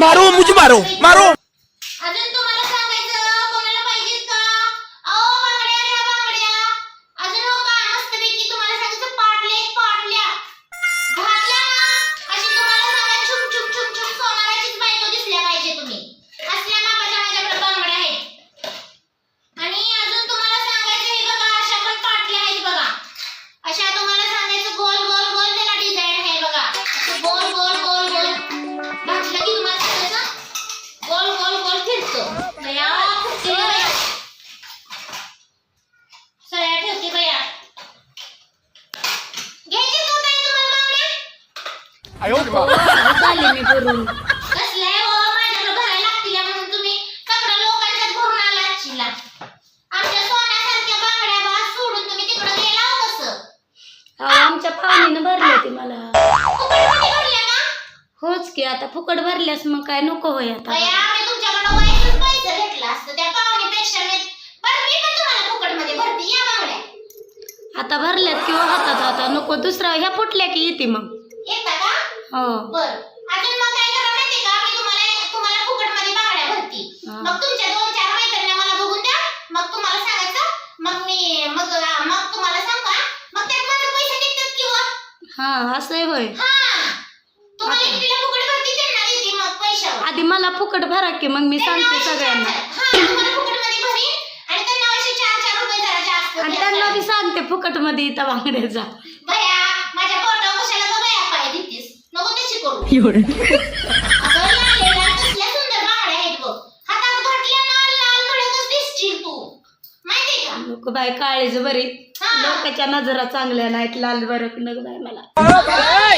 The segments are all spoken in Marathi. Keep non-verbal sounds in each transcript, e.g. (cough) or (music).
मारो मुझे मारो मारो. झाले मी भरून हो माझ्याकडे भरायला लागतील म्हणून तुम्ही सगळ्या लोकांच्यात भरून आला आजचीला. आमच्या सोन्यासारख्या बांगड्या बा सोडून तुम्ही तिकडे गेला हो कसं? अहो, आमच्या पाहुणीनं भरले ते मला. फुकटमध्ये भरल्या का? होच की आता फुकट भरल्यास मग काय नको होय आता. बया आम्ही तुमच्याकडे वाईटच पैसे घेतला असतं त्या पाहुणीपेक्षा मी बरं मी पण तुम्हाला फुकटमध्ये भरते या बांगड्या. आता भरल्यात किंवा हातात आता. नको दुसरा ह्या फुटल्या की येते मग. हो. बर. अजून मग काय करा माहिती का? मी तुम्हाला तुम्हाला फुकटमध्ये बांगड्या भरती. हा. मग तुमच्या दोन चार मैत्रिणी मला बघून द्या. मग तुम्हाला सांगायचं. मग मी मग मग तुम्हाला सांगा मग त्यात माझे पैसे निघतात किंवा हा? असं आहे होय. हा. तुम्हाला एकटीला फुकट भरती? त्यांना देते मग पैशावर. आधी मला फुकट भरा की मग मी सांगते सगळ्यांना चार- हा तुम्हाला फुकटमध्ये भरीन. आणि त्यांना असे चार चार रुपये जरा जास्त आणि द्या. त्यांना मी सांगते फुकटमध्ये इथं बांगड्याचा. माझ्या कशाला ग बया पाय देतेस नको तशी करू. अगं लाल लाल कसल्या सुंदर बांगड्या आहेत बघ हातात घातल्या ना लाल भडकच दिसशील तू माहिती का नको बाय काळीच बरी. लोकांच्या नजरा चांगल्या नाहीत लाल बरक नग बाय मला.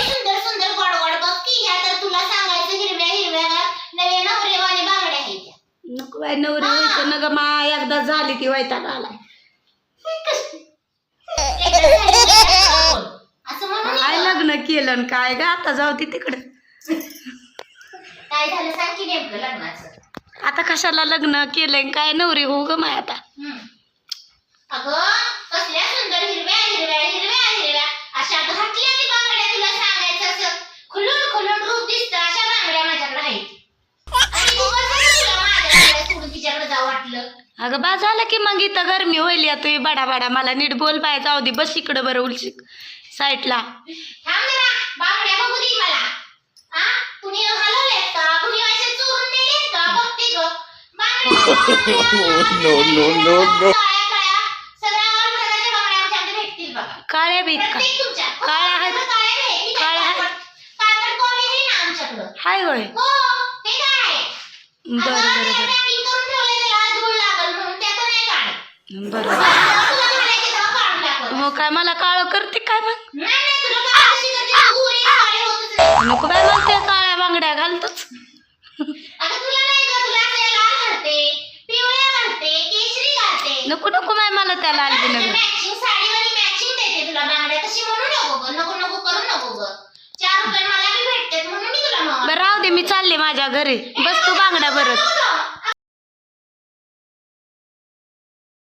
सुंदर सुंदर गोड गोड बघ की ह्या तर तुला सांगायचं हिरव्या हिरव्या नव्या नवरेवाने बांगड्या आहेत. नको बाय नवरी व्हायचं. नग मा एकदा झाली की वैताग आलाय एकदा सांगितलं बोल. असं म्हणून काय लग्न केलं आणि काय ग? आता जाऊ दे तिकडं. काय झालं? सांग की नेमकं लग्नाचं. आता कशाला लग्न केलंय आणि काय नवरी हो ग माय आता? हम्म. अगं कसल्या सुंदर हिरव्या हिरव्या हिरव्या हिरव्या. अशा घातल्या की बांगड्या तुला सांगायचं असं. खुलून खुलून रूप दिसतं. अशा बांगड्या माझ्याकडे आहेत आणि तू कसं तुला माझ्या बांगड्या सोडून तिच्याकडे जाऊ वाटलं. अगं बा झालं की मग इथं गरमी होईल या तुम्ही बडा बडा. मला नीट बोल बाय. जाऊ दे बस इकडं बरं उलशी साईडला हा. (laughs) काळ्या बीत तुमच्या. काळ्या आहेत. काळ्या आहेत. हाय होय. हो बरं बरं बरं. पॅकिंग काय मला काळ करते काय मग? काय नको बाय मला त्या काळ्या बांगड्या घालतोच. नको नको माय मला त्या लाल बी नगर मॅचिंग साडीवाली मॅचिंग देते तुला बांगड्या तशी म्हणू नको ग नको नको करू नको ग. चार रुपये मला बी भेटतात म्हणून मी तुला मावा बरं राहू दे मी चालले माझ्या घरी. बस तू बांगड्या भरत. जाऊ